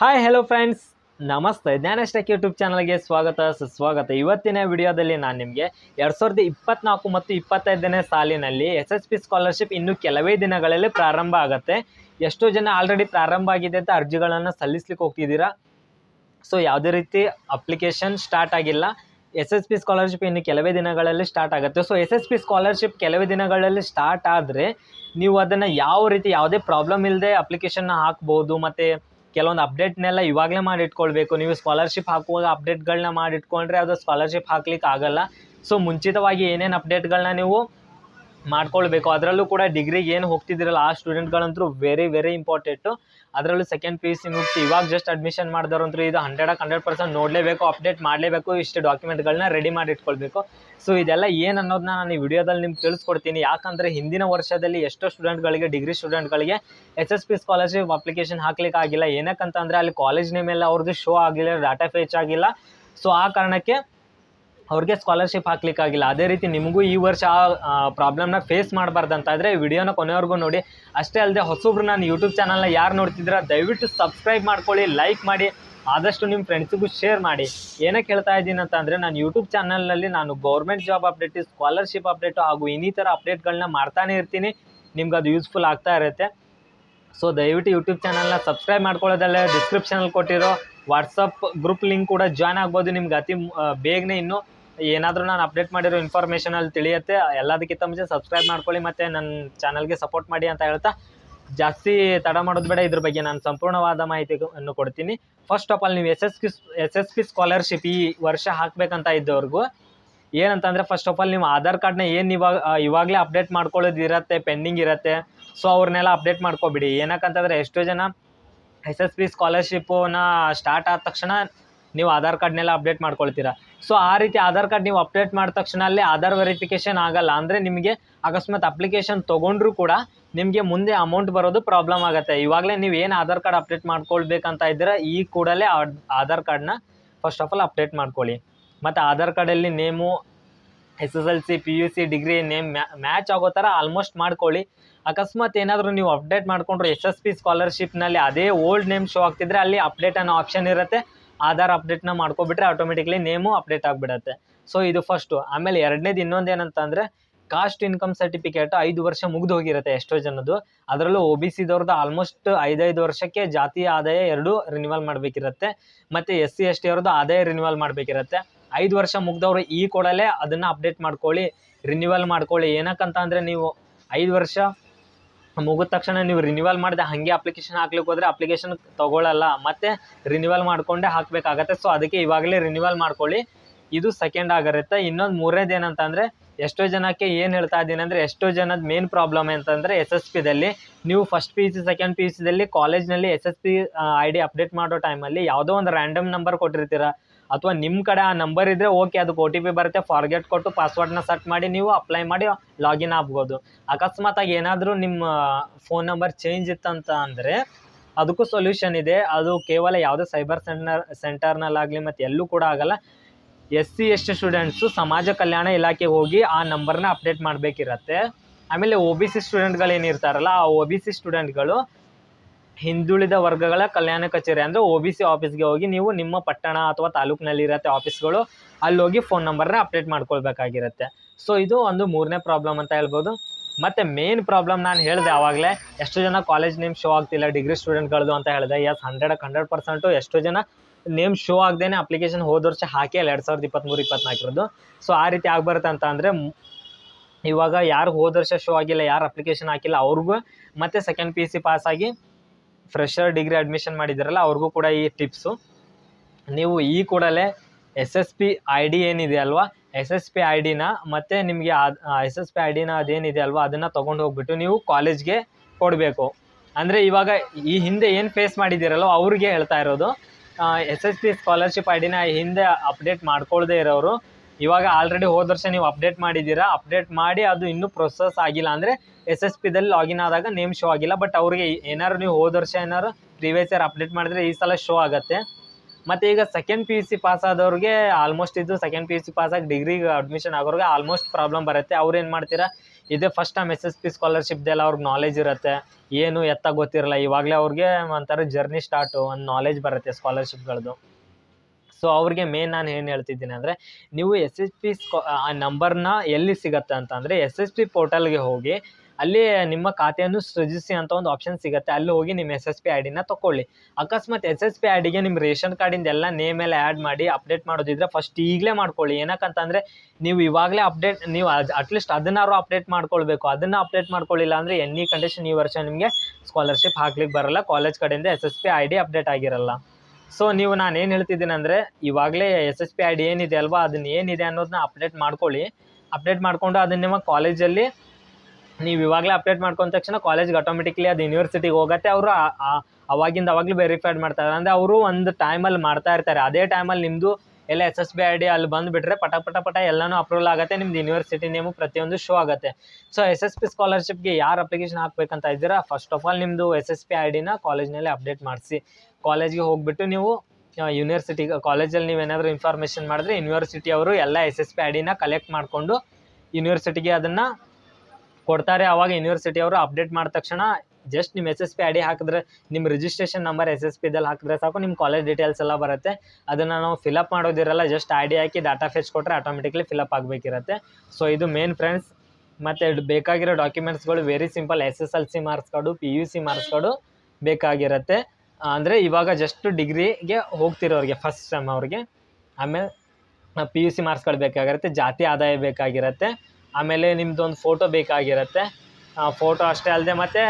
Hi hello friends ನಮಸ್ತೆ. ಜ್ಞಾನಷ್ಟಕ್ YouTube ಚಾನಲ್ಗೆ ಸ್ವಾಗತ, ಸುಸ್ವಾಗತ. ಇವತ್ತಿನ ವಿಡಿಯೋದಲ್ಲಿ ನಾನು ನಿಮಗೆ ಎರಡು ಸಾವಿರದ ಇಪ್ಪತ್ನಾಲ್ಕು ಮತ್ತು ಇಪ್ಪತ್ತೈದನೇ ಸಾಲಿನಲ್ಲಿ ಎಸ್ ಎಸ್ ಪಿ ಸ್ಕಾಲರ್ಶಿಪ್ ಇನ್ನು ಕೆಲವೇ ದಿನಗಳಲ್ಲಿ ಪ್ರಾರಂಭ ಆಗುತ್ತೆ. ಎಷ್ಟೋ ಜನ ಆಲ್ರೆಡಿ ಪ್ರಾರಂಭ ಆಗಿದೆ ಅಂತ ಅರ್ಜಿಗಳನ್ನು ಸಲ್ಲಿಸ್ಲಿಕ್ಕೆ ಹೋಗ್ತಿದ್ದೀರಾ? ಸೊ ಯಾವುದೇ ರೀತಿ ಅಪ್ಲಿಕೇಶನ್ ಸ್ಟಾರ್ಟ್ ಆಗಿಲ್ಲ. ಎಸ್ ಎಸ್ ಪಿ ಸ್ಕಾಲರ್ಶಿಪ್ ಇನ್ನು ಕೆಲವೇ ದಿನಗಳಲ್ಲಿ ಸ್ಟಾರ್ಟ್ ಆಗುತ್ತೆ. So S S P scholarship ಕೆಲವೇ ದಿನಗಳಲ್ಲಿ ಸ್ಟಾರ್ಟ್ ಆದರೆ ನೀವು ಅದನ್ನು ಯಾವ ರೀತಿ, ಯಾವುದೇ ಪ್ರಾಬ್ಲಮ್ ಇಲ್ಲದೆ ಅಪ್ಲಿಕೇಶನ್ನ ಹಾಕ್ಬೋದು, ಮತ್ತು ಕೆಲವೊಂದು ಅಪ್ಡೇಟ್ನೆಲ್ಲ ಇವಾಗಲೇ ಮಾಡಿ ಇಟ್ಕೊಳ್ಬೇಕು ನೀವು ಸ್ಕಾಲರ್ಶಿಪ್ ಹಾಕುವಾಗ ಅಪ್ಡೇಟ್ಗಳನ್ನ ಮಾಡಿ ಇಟ್ಕೊಂಡ್ರೆ ಅದು ಸ್ಕಾಲರ್ಶಿಪ್ ಹಾಕ್ಲಿಕ್ಕೆ ಆಗಲ್ಲ ಸೊ ಮುಂಚಿತವಾಗಿ ಏನೇನು ಅಪ್ಡೇಟ್ಗಳನ್ನ ನೀವು ಮಾಡ್ಕೊಳ್ಬೇಕು. ಅದರಲ್ಲೂ ಕೂಡ ಡಿಗ್ರಿಗೆ ಏನು ಹೋಗ್ತಿದ್ದೀರಲ್ಲ ಆ ಸ್ಟೂಡೆಂಟ್ಗಳಂತೂ ವೆರಿ ವೆರಿ ಇಂಪಾರ್ಟೆಂಟು ಅದರಲ್ಲೂ ಸೆಕೆಂಡ್ ಪಿ ಯು ಸಿ ಮುಗಿಸಿ, ಇವಾಗ ಜಸ್ಟ್ ಅಡ್ಮಿಷನ್ ಮಾಡಿದವ್ರಂತೂ ಇದು ಹಂಡ್ರೆಡಕ್ಕೆ ಹಂಡ್ರೆಡ್ ಪರ್ಸೆಂಟ್ ನೋಡಲೇಬೇಕು ಅಪ್ಡೇಟ್ ಮಾಡಲೇಬೇಕು, ಇಷ್ಟು ಡಾಕ್ಯುಮೆಂಟ್ಗಳನ್ನ ರೆಡಿ ಮಾಡಿ ಇಟ್ಕೊಳ್ಬೇಕು. ಸೊ ಇದೆಲ್ಲ ಏನು ಅನ್ನೋದನ್ನ ನಾನು ಈ ವಿಡಿಯೋದಲ್ಲಿ ನಿಮ್ಗೆ ತಿಳಿಸ್ಕೊಡ್ತೀನಿ. ಯಾಕಂದರೆ ಹಿಂದಿನ ವರ್ಷದಲ್ಲಿ ಎಷ್ಟೋ ಸ್ಟೂಡೆಂಟ್ಗಳಿಗೆ degree ಸ್ಟೂಡೆಂಟ್ಗಳಿಗೆ S S P scholarship application ಹಾಕ್ಲಿಕ್ಕೆ ಆಗಿಲ್ಲ. ಏನಕ್ಕಂತಂದರೆ ಅಲ್ಲಿ ಕಾಲೇಜ್ ನೇಮ್ ಎಲ್ಲ ಅವ್ರದ್ದು ಶೋ ಆಗಿಲ್ಲ ಡಾಟಾ ಫೇಚ್ ಆಗಿಲ್ಲ. ಸೊ ಆ ಕಾರಣಕ್ಕೆ ಅವ್ರಿಗೆ ಸ್ಕಾಲರ್ಶಿಪ್ ಹಾಕ್ಲಿಕ್ಕಾಗಿಲ್ಲ ಅದೇ ರೀತಿ ನಿಮಗೂ ಈ ವರ್ಷ, ಆ ಪ್ರಾಬ್ಲಮ್ನ ಫೇಸ್ ಮಾಡಬಾರ್ದಂತಾದರೆ ವಿಡಿಯೋನ ಕೊನೆವರೆಗೂ ನೋಡಿ. ಅಷ್ಟೇ ಅಲ್ಲದೆ ಹೊಸಬ್ರು ನಾನು ಯೂಟ್ಯೂಬ್ ಚಾನಲ್ನ ಯಾರು ನೋಡ್ತಿದ್ದೀರಾ, ದಯವಿಟ್ಟು ಸಬ್ಸ್ಕ್ರೈಬ್ ಮಾಡ್ಕೊಳ್ಳಿ ಲೈಕ್ ಮಾಡಿ, ಆದಷ್ಟು ನಿಮ್ಮ ಫ್ರೆಂಡ್ಸಿಗೂ ಶೇರ್ ಮಾಡಿ. ಏನಕ್ಕೆ ಹೇಳ್ತಾ ಇದ್ದೀನಿ ಅಂತ ಅಂದರೆ ನಾನು ಯೂಟ್ಯೂಬ್ ಚಾನಲ್ನಲ್ಲಿ ನಾನು government job update scholarship update ಹಾಗೂ ಇನ್ನಿತರ ಅಪ್ಡೇಟ್ಗಳನ್ನ ಮಾಡ್ತಾನೆ ಇರ್ತೀನಿ. ನಿಮ್ಗೆ ಅದು ಯೂಸ್ಫುಲ್ ಆಗ್ತಾ ಇರುತ್ತೆ. ಸೊ ದಯವಿಟ್ಟು ಯೂಟ್ಯೂಬ್ ಚಾನಲ್ನ ಸಬ್ಸ್ಕ್ರೈಬ್ ಮಾಡ್ಕೊಳ್ಳೋದಲ್ಲೇ ಡಿಸ್ಕ್ರಿಪ್ಷನಲ್ಲಿ ಕೊಟ್ಟಿರೋ ವಾಟ್ಸಪ್ ಗ್ರೂಪ್ ಲಿಂಕ್ ಕೂಡ ಜಾಯ್ನ್ ಆಗ್ಬೋದು. ನಿಮ್ಗೆ ಅತಿ ಬೇಗನೆ ಇನ್ನು ಏನಾದರೂ ನಾನು ಅಪ್ಡೇಟ್ ಮಾಡಿರೋ ಇನ್ಫಾರ್ಮೇಷನ್ ಅಲ್ಲಿ ತಿಳಿಯುತ್ತೆ, ಎಲ್ಲದಕ್ಕಿಂತ ಮುಂಚೆ ಸಬ್ಸ್ಕ್ರೈಬ್ ಮಾಡ್ಕೊಳ್ಳಿ ಮತ್ತು ನನ್ನ ಚಾನಲ್ಗೆ ಸಪೋರ್ಟ್ ಮಾಡಿ ಅಂತ ಹೇಳ್ತಾ, ಜಾಸ್ತಿ ತಡ ಮಾಡೋದು ಬೇಡ, ಇದ್ರ ಬಗ್ಗೆ ನಾನು ಸಂಪೂರ್ಣವಾದ ಮಾಹಿತಿಯನ್ನು ಕೊಡ್ತೀನಿ. ಫಸ್ಟ್ ಆಫ್ ಆಲ್ ನೀವು S S P S S P scholarship ಈ ವರ್ಷ ಹಾಕ್ಬೇಕಂತ ಇದ್ದವ್ರಿಗೂ, ಏನಂತಂದರೆ ಫಸ್ಟ್ ಆಫ್ ಆಲ್ ನೀವು ಆಧಾರ್ ಕಾರ್ಡ್ನ ಏನು ಇವಾಗ ಇವಾಗಲೇ ಅಪ್ಡೇಟ್ ಮಾಡ್ಕೊಳ್ಳೋದು ಇರತ್ತೆ ಪೆಂಡಿಂಗ್ ಇರತ್ತೆ ಸೊ ಅವ್ರನ್ನೆಲ್ಲ ಅಪ್ಡೇಟ್ ಮಾಡ್ಕೊಬಿಡಿ. ಏನಕ್ಕಂತಂದರೆ ಎಷ್ಟೋ ಜನ ಎಸ್ ಎಸ್ ಪಿ ಸ್ಕಾಲರ್ಶಿಪ್ಪನ್ನ ಸ್ಟಾರ್ಟ್ ಆದ ತಕ್ಷಣ ನೀವು ಆಧಾರ್ ಕಾರ್ಡ್ನೆಲ್ಲ ಅಪ್ಡೇಟ್ ಮಾಡ್ಕೊಳ್ತೀರಾ. ಸೊ ಆ ರೀತಿ ಆಧಾರ್ ಕಾರ್ಡ್ ನೀವು ಅಪ್ಡೇಟ್ ಮಾಡಿದ ತಕ್ಷಣ ಅಲ್ಲಿ ಆಧಾರ್ ವೆರಿಫಿಕೇಷನ್ ಆಗಲ್ಲ ಅಂದರೆ ನಿಮಗೆ ಅಕಸ್ಮಾತ್ ಅಪ್ಲಿಕೇಶನ್ ತೊಗೊಂಡ್ರೂ ಕೂಡ ನಿಮಗೆ ಮುಂದೆ ಅಮೌಂಟ್ ಬರೋದು ಪ್ರಾಬ್ಲಮ್ ಆಗುತ್ತೆ. ಇವಾಗಲೇ ನೀವು ಏನು ಆಧಾರ್ ಕಾರ್ಡ್ ಅಪ್ಡೇಟ್ ಮಾಡ್ಕೊಳ್ಬೇಕಂತ ಇದ್ದೀರಾ, ಈ ಕೂಡಲೇ ಆಧಾರ್ ಕಾರ್ಡ್ನ ಫಸ್ಟ್ ಆಫ್ ಆಲ್ ಅಪ್ಡೇಟ್ ಮಾಡ್ಕೊಳ್ಳಿ. ಮತ್ತು ಆಧಾರ್ ಕಾರ್ಡಲ್ಲಿ name S S L C P U C degree name match ಆಗೋ ಥರ ಆಲ್ಮೋಸ್ಟ್ ಮಾಡ್ಕೊಳ್ಳಿ. ಅಕಸ್ಮಾತ್ ಏನಾದರೂ ನೀವು ಅಪ್ಡೇಟ್ ಮಾಡಿಕೊಂಡ್ರು ಎಸ್ ಎಸ್ ಪಿ ಸ್ಕಾಲರ್ಶಿಪ್ನಲ್ಲಿ ಅದೇ ಓಲ್ಡ್ ನೇಮ್ ಶೋ ಆಗ್ತಿದ್ರೆ ಅಲ್ಲಿ ಅಪ್ಡೇಟ್ ಅನ್ನೋ ಆಪ್ಷನ್ ಇರುತ್ತೆ. ಆಧಾರ್ ಅಪ್ಡೇಟ್ನ ಮಾಡ್ಕೊಬಿಟ್ರೆ ಆಟೋಮೆಟಿಕ್ಲಿ ನೇಮು ಅಪ್ಡೇಟ್ ಆಗಿಬಿಡತ್ತೆ. ಸೊ ಇದು ಫಸ್ಟು ಆಮೇಲೆ ಎರಡನೇದು ಇನ್ನೊಂದು ಏನಂತಂದರೆ ಕಾಸ್ಟ್ ಇನ್ಕಮ್ ಸರ್ಟಿಫಿಕೇಟ್ ಐದು ವರ್ಷ ಮುಗ್ದು ಹೋಗಿರುತ್ತೆ ಎಷ್ಟೋ ಜನದ್ದು. ಅದರಲ್ಲೂ ಒ ಬಿ ಸಿದವ್ರದ್ದು ಆಲ್ಮೋಸ್ಟ್ ಐದೈದು ವರ್ಷಕ್ಕೆ ಜಾತಿ ಆದಾಯ ಎರಡು ರಿನಿವಲ್ ಮಾಡಬೇಕಿರುತ್ತೆ. ಮತ್ತು ಎಸ್ ಸಿ ಎಸ್ ಟಿ ಅವ್ರದ್ದು ಆದಾಯ ರಿನಿವಲ್ ಮಾಡಬೇಕಿರುತ್ತೆ. ಐದು ವರ್ಷ ಮುಗ್ದವ್ರು ಈ ಕೊಡಲೇ ಅದನ್ನು ಅಪ್ಡೇಟ್ ಮಾಡ್ಕೊಳ್ಳಿ ರಿನ್ಯೂವಲ್ ಮಾಡ್ಕೊಳ್ಳಿ. ಏನಕ್ಕಂತ ಅಂದರೆ ನೀವು ಐದು ವರ್ಷ ಮುಗಿದ ತಕ್ಷಣ ನೀವು ರಿನಿವಲ್ ಮಾಡಿದೆ ಹಾಗೆ ಅಪ್ಲಿಕೇಶನ್ ಹಾಕ್ಲಿಕ್ಕೆ ಹೋದರೆ ಅಪ್ಲಿಕೇಶನ್ ತಗೊಳ್ಳಲ್ಲ ಮತ್ತೆ ರಿನಿವಲ್ ಮಾಡಿಕೊಂಡೇ ಹಾಕಬೇಕಾಗತ್ತೆ. ಸೊ ಅದಕ್ಕೆ ಇವಾಗಲೇ ರಿನಿವಲ್ ಮಾಡ್ಕೊಳ್ಳಿ. ಇದು ಸೆಕೆಂಡ್ ಆಗಿರುತ್ತೆ ಇನ್ನೊಂದು ಮೂರನೇದು ಏನಂತಂದರೆ, ಎಷ್ಟೋ ಜನಕ್ಕೆ ಏನು ಹೇಳ್ತಾ ಇದ್ದೀನಿ ಅಂದರೆ, ಎಷ್ಟೋ ಜನದ ಮೇನ್ ಪ್ರಾಬ್ಲಮ್ ಅಂತಂದರೆ ಎಸ್ ಎಸ್ ಪಿದಲ್ಲಿ ನೀವು first P U C second P U ಸಿದಲ್ಲಿ ಕಾಲೇಜ್ನಲ್ಲಿ S S P I D update ಮಾಡೋ ಟೈಮಲ್ಲಿ ಯಾವುದೋ ಒಂದು ರ್ಯಾಂಡಮ್ ನಂಬರ್ ಕೊಟ್ಟಿರ್ತೀರ. ಅಥವಾ ನಿಮ್ಮ ಕಡೆ ಆ ನಂಬರ್ ಇದ್ದರೆ ಓಕೆ ಅದಕ್ಕೆ ಒ ಟಿ ಪಿ ಬರುತ್ತೆ. ಫಾರ್ಗೆಟ್ ಕೊಟ್ಟು ಪಾಸ್ವರ್ಡ್ನ ಸೆಟ್ ಮಾಡಿ ನೀವು ಅಪ್ಲೈ ಮಾಡಿ ಲಾಗಿನ್ ಆಗ್ಬೋದು. ಅಕಸ್ಮಾತಾಗಿ ಏನಾದರೂ ನಿಮ್ಮ ಫೋನ್ ನಂಬರ್ ಚೇಂಜ್ ಇತ್ತಂತ ಅಂದರೆ ಅದಕ್ಕೂ ಸೊಲ್ಯೂಷನ್ ಇದೆ. ಅದು ಕೇವಲ ಯಾವುದೇ ಸೈಬರ್ ಸೆಂಟರ್ ಸೆಂಟರ್ನಲ್ಲಾಗಲಿ ಮತ್ತು ಎಲ್ಲೂ ಕೂಡ ಆಗಲ್ಲ. S C S T students ಸಮಾಜ ಕಲ್ಯಾಣ ಇಲಾಖೆಗೆ ಹೋಗಿ ಆ ನಂಬರ್ನ ಅಪ್ಡೇಟ್ ಮಾಡಬೇಕಿರತ್ತೆ. ಆಮೇಲೆ ಒ ಬಿ ಸಿ ಸ್ಟೂಡೆಂಟ್ಗಳು ಏನಿರ್ತಾರಲ್ಲ ಆ ಒ ಬಿ ಸಿ ಸ್ಟೂಡೆಂಟ್ಗಳು ಹಿಂದುಳಿದ ವರ್ಗಗಳ ಕಲ್ಯಾಣ ಕಚೇರಿ ಅಂದರೆ ಒ ಬಿ ಸಿ ಆಫೀಸ್ಗೆ ಹೋಗಿ ನೀವು ನಿಮ್ಮ ಪಟ್ಟಣ ಅಥವಾ ತಾಲೂಕಿನಲ್ಲಿ ಇರತ್ತೆ ಆಫೀಸ್ಗಳು ಅಲ್ಲಿ ಹೋಗಿ ಫೋನ್ ನಂಬರ್ನ ಅಪ್ಡೇಟ್ ಮಾಡ್ಕೊಳ್ಬೇಕಾಗಿರುತ್ತೆ. ಸೊ ಇದು ಒಂದು ಮೂರನೇ ಪ್ರಾಬ್ಲಮ್ ಅಂತ ಹೇಳ್ಬೋದು. ಮತ್ತು ಮೇನ್ ಪ್ರಾಬ್ಲಮ್ ನಾನು ಹೇಳಿದೆ ಆವಾಗಲೇ, ಎಷ್ಟು ಜನ ಕಾಲೇಜ್ ನೇಮ್ ಶೋ ಆಗ್ತಿಲ್ಲ ಡಿಗ್ರಿ ಸ್ಟೂಡೆಂಟ್ಗಳದ್ದು ಅಂತ ಹೇಳಿದೆ. ಎಸ್ ಹಂಡ್ರೆಡಕ್ಕೆ ಹಂಡ್ರೆಡ್ ಪರ್ಸೆಂಟು ಎಷ್ಟು ಜನ ನೇಮ್ ಶೋ ಆಗದೇನೆ ಅಪ್ಲಿಕೇಶನ್ ಹೋದ ವರ್ಷ ಹಾಕಿ ಅಲ್ಲ ಎರಡು ಸಾವಿರದ ಇಪ್ಪತ್ತ್ಮೂರು ಇಪ್ಪತ್ನಾಲ್ಕರದ್ದು ಸೊ ಆ ರೀತಿ ಆಗ್ಬಾರ್ದು ಅಂತ ಅಂದರೆ, ಇವಾಗ ಯಾರು ಹೋದ ವರ್ಷ ಶೋ ಆಗಿಲ್ಲ, ಯಾರು ಅಪ್ಲಿಕೇಶನ್ ಹಾಕಿಲ್ಲ, ಅವ್ರಿಗೂ ಮತ್ತೆ second P U C pass fresher degree admission ಮಾಡಿದ್ದಾರಲ್ಲ, ಅವ್ರಿಗೂ ಕೂಡ ಈ ಟಿಪ್ಸು ನೀವು ಈ ಕೂಡಲೇ S S P I D ಏನಿದೆ ಅಲ್ವಾ ಎಸ್ ಎಸ್ ಪಿ ಐ ಡಿನ ಮತ್ತು ನಿಮಗೆ ಎಸ್ ಎಸ್ ಪಿ ಐ ಡಿನ ಅದೇನಿದೆ ಅಲ್ವಾ, ಅದನ್ನು ತೊಗೊಂಡು ಹೋಗ್ಬಿಟ್ಟು ನೀವು ಕಾಲೇಜ್ಗೆ ಕೊಡಬೇಕು. ಅಂದರೆ ಇವಾಗ ಈ ಹಿಂದೆ ಏನು ಫೇಸ್ ಮಾಡಿದ್ದೀರಲ್ಲೋ ಅವ್ರಿಗೆ ಹೇಳ್ತಾ ಇರೋದು S S P scholarship I ಡಿನ ಹಿಂದೆ ಅಪ್ಡೇಟ್ ಮಾಡ್ಕೊಳ್ಳದೆ ಇರೋರು, ಇವಾಗ ಆಲ್ರೆಡಿ ಹೋದ ವರ್ಷ ನೀವು ಅಪ್ಡೇಟ್ ಮಾಡಿದ್ದೀರಾ ಅಪ್ಡೇಟ್ ಮಾಡಿ ಅದು ಇನ್ನೂ ಪ್ರೊಸೆಸ್ ಆಗಿಲ್ಲ. ಅಂದರೆ ಎಸ್ ಎಸ್ ಪಿದಲ್ಲಿ ಲಾಗಿನ್ ಆದಾಗ ನೇಮ್ ಶೋ ಆಗಿಲ್ಲ ಬಟ್ ಅವ್ರಿಗೆ ಏನಾದ್ರು ನೀವು ಹೋದ ವರ್ಷ ಏನಾದ್ರು ಪ್ರೀವಿಯಸ್ ಇಯರ್ ಅಪ್ಡೇಟ್ ಮಾಡಿದ್ರೆ ಈ ಸಲ ಶೋ ಆಗುತ್ತೆ. ಮತ್ತು ಈಗ second P U C pass ಆದವ್ರಿಗೆ almost ಇದು second P U C pass ಆಗಿ ಡಿಗ್ರಿಗೆ ಅಡ್ಮಿಷನ್ ಆಗೋರಿಗೆ ಆಲ್ಮೋಸ್ಟ್ ಪ್ರಾಬ್ಲಮ್ ಬರುತ್ತೆ. ಅವ್ರು ಏನು ಮಾಡ್ತೀರಾ? ಇದೇ first time S S P ಸ್ಕಾಲರ್ಶಿಪ್ದೆಲ್ಲ ಅವ್ರಿಗೆ ನಾಲೆಜ್ ಇರುತ್ತೆ. ಏನು ಎತ್ತ ಗೊತ್ತಿರಲ್ಲ, ಇವಾಗಲೇ ಅವ್ರಿಗೆ ಒಂಥರ ಜರ್ನಿ ಸ್ಟಾರ್ಟು ಒಂದು ನಾಲೆಜ್ ಬರುತ್ತೆ ಸ್ಕಾಲರ್ಶಿಪ್ಗಳದ್ದು ಸೊ ಅವ್ರಿಗೆ ಮೇನ್ ನಾನು ಏನು ಹೇಳ್ತಿದ್ದೀನಿ ಅಂದರೆ, ನೀವು ಎಸ್ ಎಸ್ ಪಿ ಸ್ಕಾ ಆ ನಂಬರ್ನ ಎಲ್ಲಿ ಸಿಗತ್ತೆ ಅಂತಂದರೆ ಎಸ್ ಎಸ್ ಪಿ ಪೋರ್ಟಲ್ಗೆ ಹೋಗಿ ಅಲ್ಲಿ ನಿಮ್ಮ ಖಾತೆಯನ್ನು ಸೃಜಿಸಿ ಅಂತ ಒಂದು ಆಪ್ಷನ್ ಸಿಗುತ್ತೆ. ಅಲ್ಲಿ ಹೋಗಿ ನಿಮ್ಮ ಎಸ್ ಎಸ್ ಪಿ ಐ ಡಿನ ತೊಗೊಳ್ಳಿ ಅಕಸ್ಮಾತ್ ಎಸ್ ಎಸ್ ಪಿ ಐಡಿಗೆ ಡಿಗೆ ನಿಮ್ಮ ರೇಷನ್ ಕಾರ್ಡಿಂದ ಎಲ್ಲ ನೇಮ್ ಎಲ್ಲ ಆ್ಯಡ್ ಮಾಡಿ ಅಪ್ಡೇಟ್ ಮಾಡೋದಿದ್ರೆ ಫಸ್ಟ್ ಈಗಲೇ ಮಾಡ್ಕೊಳ್ಳಿ. ಏನಕ್ಕಂತಂದರೆ ನೀವು ಇವಾಗಲೇ ಅಪ್ಡೇಟ್ ನೀವು ಅಟ್ಲೀಸ್ಟ್ ಅದನ್ನಾರು ಅಪ್ಡೇಟ್ ಮಾಡ್ಕೊಳ್ಬೇಕು. ಅದನ್ನು ಅಪ್ಡೇಟ್ ಮಾಡ್ಕೊಳ್ಳಿಲ್ಲ ಅಂದರೆ ಎನಿ ಕಂಡೀಷನ್ ಈ ವರ್ಷ ನಿಮಗೆ ಸ್ಕಾಲರ್ಶಿಪ್ ಹಾಕ್ಲಿಕ್ಕೆ ಬರಲ್ಲ. ಕಾಲೇಜ್ ಕಡೆಯಿಂದ S S P I D update ಆಗಿರಲ್ಲ. ಸೊ ನೀವು ನಾನು ಏನು ಹೇಳ್ತಿದ್ದೀನಿ ಅಂದರೆ ಇವಾಗಲೇ S S P I D ಏನಿದೆ ಅಲ್ವಾ, ಅದನ್ನ ಏನಿದೆ ಅನ್ನೋದನ್ನ ಅಪ್ಡೇಟ್ ಮಾಡ್ಕೊಳ್ಳಿ. ಅಪ್ಡೇಟ್ ಮಾಡಿಕೊಂಡು ಅದನ್ನ ನಿಮ್ಮ ಕಾಲೇಜಲ್ಲಿ ನೀವು ಇವಾಗಲೇ ಅಪ್ಡೇಟ್ ಮಾಡ್ಕೊಂಡ ತಕ್ಷಣ ಕಾಲೇಜ್ಗೆ ಆಟೋಮೆಟಿಕ್ಲಿ ಅದು ಯೂನಿವರ್ಸಿಟಿಗೆ ಹೋಗುತ್ತೆ. ಅವರು ಅವಾಗಿಂದ ಅವಾಗಲೂ ವೆರಿಫೈಡ್ ಮಾಡ್ತಾರೆ. ಅಂದರೆ ಅವರು ಒಂದು ಟೈಮಲ್ಲಿ ಮಾಡ್ತಾ ಇರ್ತಾರೆ. ಅದೇ ಟೈಮಲ್ಲಿ ನಿಮ್ಮದು ಎಲ್ಲ S S B I D ಅಲ್ಲಿ ಬಂದುಬಿಟ್ರೆ ಪಟ ಪಟ ಪಟ ಎಲ್ಲನೂ ಅಪ್ರೂವಲ್ ಆಗುತ್ತೆ. ನಿಮ್ದು ಯೂನಿವರ್ಸಿಟಿ ನೇಮು ಪ್ರತಿಯೊಂದು ಶೋ ಆಗುತ್ತೆ. ಸೊ ಎಸ್ ಎಸ್ ಪಿ ಸ್ಕಾಲರ್ಶಿಪ್ಗೆ ಯಾರು ಅಪ್ಲಿಕೇಶನ್ ಹಾಕ್ಬೇಕಂತ ಇದ್ದೀರಾ? ಫಸ್ಟ್ ಆಫ್ ಆಲ್ ನಿಮ್ಮದು ಎಸ್ ಎಸ್ ಪಿ ಐ ಡಿನ ಕಾಲೇಜ್ನಲ್ಲಿ ಅಪ್ಡೇಟ್ ಮಾಡಿಸಿ. ಕಾಲೇಜ್ಗೆ ಹೋಗ್ಬಿಟ್ಟು ನೀವು ಯೂನಿವರ್ಸಿಟಿ ಕಾಲೇಜಲ್ಲಿ ನೀವೇನಾದರೂ ಇನ್ಫಾರ್ಮೇಷನ್ ಮಾಡಿದ್ರೆ ಯೂನಿವರ್ಸಿಟಿ ಅವರು ಎಲ್ಲ ಎಸ್ ಎಸ್ ಪಿ ಐ ಡಿನ ಕಲೆಕ್ಟ್ ಮಾಡಿಕೊಂಡು ಯೂನಿವರ್ಸಿಟಿಗೆ ಅದನ್ನು ಕೊಡ್ತಾರೆ. ಅವಾಗ ಯೂನಿವರ್ಸಿಟಿ ಅವರು ಅಪ್ಡೇಟ್ ಮಾಡಿದ ತಕ್ಷಣ ಜಸ್ಟ್ ನಿಮ್ಮ ಎಸ್ ಎಸ್ ಪಿ ಐ ಹಾಕಿದ್ರೆ ನಿಮ್ಮ ರಿಜಿಸ್ಟ್ರೇಷನ್ ನಂಬರ್ ಎಸ್ ಎಸ್ ಪಿದಲ್ಲಿ ಹಾಕಿದ್ರೆ ಸಾಕು ನಿಮ್ಮ ಕಾಲೇಜ್ ಡೀಟೇಲ್ಸ್ ಎಲ್ಲ ಬರುತ್ತೆ. ಅದನ್ನು ನಾವು ಫಿಲಪ್ ಮಾಡೋದಿರಲ್ಲ ಜಸ್ಟ್ ಐ ಡಿ ಹಾಕಿ ಡಾಟಾ ಫೆಚ್ ಕೊಟ್ಟರೆ ಆಟೋಮೆಟಿಕ್ಲಿ ಫಿಲಪ್ ಆಗಬೇಕಿರುತ್ತೆ. ಸೊ ಇದು ಮೇನ್ ಫ್ರೆಂಡ್ಸ್ ಮತ್ತು ಬೇಕಾಗಿರೋ ಡಾಕ್ಯುಮೆಂಟ್ಸ್ಗಳು very simple S S L C marks card P U C marks card ಬೇಕಾಗಿರುತ್ತೆ. ಅಂದರೆ ಇವಾಗ ಜಸ್ಟ್ ಡಿಗ್ರಿಗೆ ಹೋಗ್ತಿರೋರಿಗೆ ಫಸ್ಟ್ ಸೆಮ್ ಅವ್ರಿಗೆ. ಆಮೇಲೆ ಪಿ ಯು ಸಿ ಮಾರ್ಕ್ಸ್ಗಳು ಬೇಕಾಗಿರುತ್ತೆ, ಜಾತಿ ಆದಾಯ ಬೇಕಾಗಿರುತ್ತೆ. ಆಮೇಲೆ ನಿಮ್ದು ಒಂದು ಫೋಟೋ ಬೇಕಾಗಿರುತ್ತೆ ಫೋಟೋ ಅಷ್ಟೇ ಅಲ್ಲದೆ ಮತ್ತು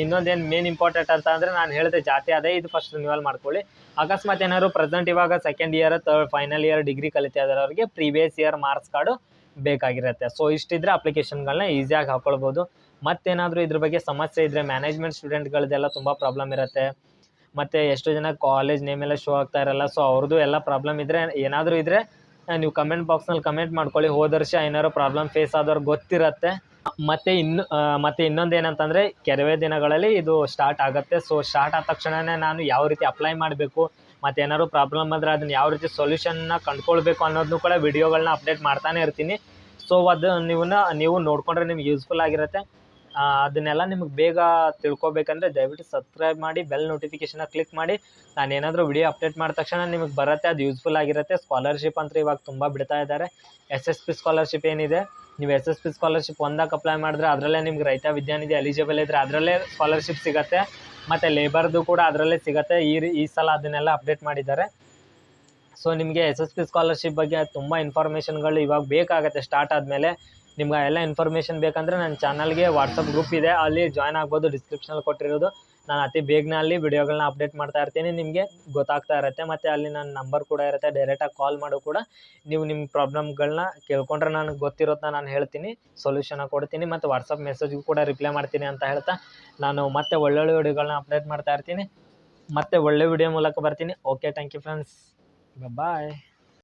ಇನ್ನೊಂದೇನು ಮೇನ್ ಇಂಪಾರ್ಟೆಂಟ್ ಅಂತ ಅಂದರೆ ನಾನು ಹೇಳಿದೆ ಜಾತಿ ಅದೇ, ಇದು ಫಸ್ಟ್ ರಿನ್ಯೂವಲ್ ಮಾಡ್ಕೊಳ್ಳಿ. ಅಕಸ್ಮಾತ್ ಏನಾದ್ರು ಪ್ರೆಸೆಂಟ್ ಇವಾಗ second year third final year degree ಕಲಿತಾ ಇರೋರಿಗೆ ಪ್ರೀವಿಯಸ್ ಇಯರ್ ಮಾರ್ಕ್ಸ್ ಕಾರ್ಡು ಬೇಕಾಗಿರುತ್ತೆ. ಸೊ ಇಷ್ಟಿದ್ರೆ ಅಪ್ಲಿಕೇಶನ್ಗಳನ್ನ ಈಸಿಯಾಗಿ ಹಾಕ್ಕೊಳ್ಬೋದು ಮತ್ತೇನಾದರೂ ಇದ್ರ ಬಗ್ಗೆ ಸಮಸ್ಯೆ ಇದ್ದರೆ ಮ್ಯಾನೇಜ್ಮೆಂಟ್ ಸ್ಟೂಡೆಂಟ್ಗಳದ್ದೆಲ್ಲ ತುಂಬ ಪ್ರಾಬ್ಲಮ್ ಇರುತ್ತೆ. ಮತ್ತು ಎಷ್ಟೋ ಜನ ಕಾಲೇಜ್ ನೇಮ್ ಎಲ್ಲ ಶೋ ಆಗ್ತಾ ಇರಲ್ಲ. ಸೊ ಅವ್ರದ್ದು ಎಲ್ಲ ಪ್ರಾಬ್ಲಮ್ ಇದ್ದರೆ ಏನಾದರೂ ಇದ್ದರೆ ನೀವು ಕಮೆಂಟ್ ಬಾಕ್ಸ್ನಲ್ಲಿ ಕಮೆಂಟ್ ಮಾಡ್ಕೊಳ್ಳಿ. ಹೋದ ವರ್ಷ ಏನಾದ್ರು ಪ್ರಾಬ್ಲಮ್ ಫೇಸ್ ಆದವ್ರಿಗೆ ಗೊತ್ತಿರತ್ತೆ. ಮತ್ತು ಇನ್ನು ಮತ್ತು ಇನ್ನೊಂದು ಏನಂತಂದರೆ ಕೆಲವೇ ದಿನಗಳಲ್ಲಿ ಇದು ಸ್ಟಾರ್ಟ್ ಆಗುತ್ತೆ. ಸೊ ಸ್ಟಾರ್ಟ್ ಆದ ತಕ್ಷಣವೇ ನಾನು ಯಾವ ರೀತಿ ಅಪ್ಲೈ ಮಾಡಬೇಕು, ಮತ್ತು ಏನಾದ್ರು ಪ್ರಾಬ್ಲಮ್ ಆದರೆ ಅದನ್ನು ಯಾವ ರೀತಿ ಸೊಲ್ಯೂಷನ್ನ ಕಂಡ್ಕೊಳ್ಬೇಕು ಅನ್ನೋದನ್ನು ಕೂಡ ವಿಡಿಯೋಗಳನ್ನ ಅಪ್ಡೇಟ್ ಮಾಡ್ತಾನೆ ಇರ್ತೀನಿ. ಸೊ ಅದು ನೀವನ್ನ, ನೀವು ನೋಡಿಕೊಂಡ್ರೆ ನಿಮ್ಗೆ ಯೂಸ್ಫುಲ್ ಆಗಿರುತ್ತೆ. ಅದನ್ನೆಲ್ಲ ನಿಮಗೆ ಬೇಗ ತಿಳ್ಕೊಬೇಕಂದ್ರೆ ದಯವಿಟ್ಟು ಸಬ್ಸ್ಕ್ರೈಬ್ ಮಾಡಿ ಬೆಲ್ ನೋಟಿಫಿಕೇಶನ್ ಕ್ಲಿಕ್ ಮಾಡಿ. ನಾನು ಏನಾದರೂ ವಿಡಿಯೋ ಅಪ್ಡೇಟ್ ಮಾಡಿದ ತಕ್ಷಣ ನಿಮಗೆ ಬರುತ್ತೆ, ಅದು ಯೂಸ್ಫುಲ್ ಆಗಿರುತ್ತೆ. ಸ್ಕಾಲರ್ಶಿಪ್ ಅಂತ ಇವಾಗ ತುಂಬ ಬಿಡ್ತಾ ಇದ್ದಾರೆ ಎಸ್ ಎಸ್ ಪಿ ಸ್ಕಾಲರ್ಶಿಪ್ ಏನಿದೆ? ನೀವು ಎಸ್ ಎಸ್ ಪಿ ಸ್ಕಾಲರ್ಶಿಪ್ ಒಂದಕ್ಕೆ ಅಪ್ಲೈ ಮಾಡಿದ್ರೆ ಅದರಲ್ಲೇ ನಿಮ್ಗೆ ರೈತ ವಿದ್ಯಾನಿಧಿ ಎಲಿಜಿಬಲ್ ಇದ್ದರೆ ಅದರಲ್ಲೇ ಸ್ಕಾಲರ್ಶಿಪ್ ಸಿಗುತ್ತೆ. ಮತ್ತು ಲೇಬರ್ದು ಕೂಡ ಅದರಲ್ಲೇ ಸಿಗುತ್ತೆ. ಈ ಈ ಸಲ ಅದನ್ನೆಲ್ಲ ಅಪ್ಡೇಟ್ ಮಾಡಿದ್ದಾರೆ. ಸೊ ನಿಮಗೆ ಎಸ್ ಎಸ್ ಪಿ ಸ್ಕಾಲರ್ಶಿಪ್ ಬಗ್ಗೆ ತುಂಬ ಇನ್ಫಾರ್ಮೇಷನ್ಗಳು ಇವಾಗ ಬೇಕಾಗುತ್ತೆ ಸ್ಟಾರ್ಟ್ ಆದಮೇಲೆ. ನಿಮ್ಗೆ ಎಲ್ಲ ಇನ್ಫಾರ್ಮೇಷನ್ ಬೇಕಂದರೆ ನನ್ನ ಚಾನಲ್ಗೆ ವಾಟ್ಸಪ್ ಗ್ರೂಪ್ ಇದೆ. ಅಲ್ಲಿ ಜಾಯ್ನ್ ಆಗ್ಬೋದು ಡಿಸ್ಕ್ರಿಪ್ಷನಲ್ಲಿ ಕೊಟ್ಟಿರೋದು. ನಾನು ಅತಿ ಬೇಗನೆ ಅಲ್ಲಿ ವಿಡಿಯೋಗಳನ್ನ ಅಪ್ಡೇಟ್ ಮಾಡ್ತಾ ಇರ್ತೀನಿ. ನಿಮಗೆ ಗೊತ್ತಾಗ್ತಾ ಇರುತ್ತೆ. ಮತ್ತು ಅಲ್ಲಿ ನನ್ನ ನಂಬರ್ ಕೂಡ ಇರುತ್ತೆ. ಡೈರೆಕ್ಟಾಗಿ ಕಾಲ್ ಮಾಡು ಕೂಡ. ನೀವು ನಿಮ್ಮ ಪ್ರಾಬ್ಲಮ್ಗಳನ್ನ ಕೇಳ್ಕೊಂಡ್ರೆ ನನಗೆ ಗೊತ್ತಿರೋದನ್ನ ನಾನು ಹೇಳ್ತೀನಿ. ಸೊಲ್ಯೂಷನ್ ಕೊಡ್ತೀನಿ. ಮತ್ತು ವಾಟ್ಸಪ್ ಮೆಸೇಜ್ಗೂ ಕೂಡ ರಿಪ್ಲೈ ಮಾಡ್ತೀನಿ ಅಂತ ಹೇಳ್ತಾ ನಾನು ಮತ್ತೆ ಒಳ್ಳೊಳ್ಳೆ ವಿಡಿಯೋಗಳನ್ನ ಅಪ್ಡೇಟ್ ಮಾಡ್ತಾ ಇರ್ತೀನಿ. ಮತ್ತೆ ಒಳ್ಳೆ ವಿಡಿಯೋ ಮೂಲಕ ಬರ್ತೀನಿ. Okay thank you friends bye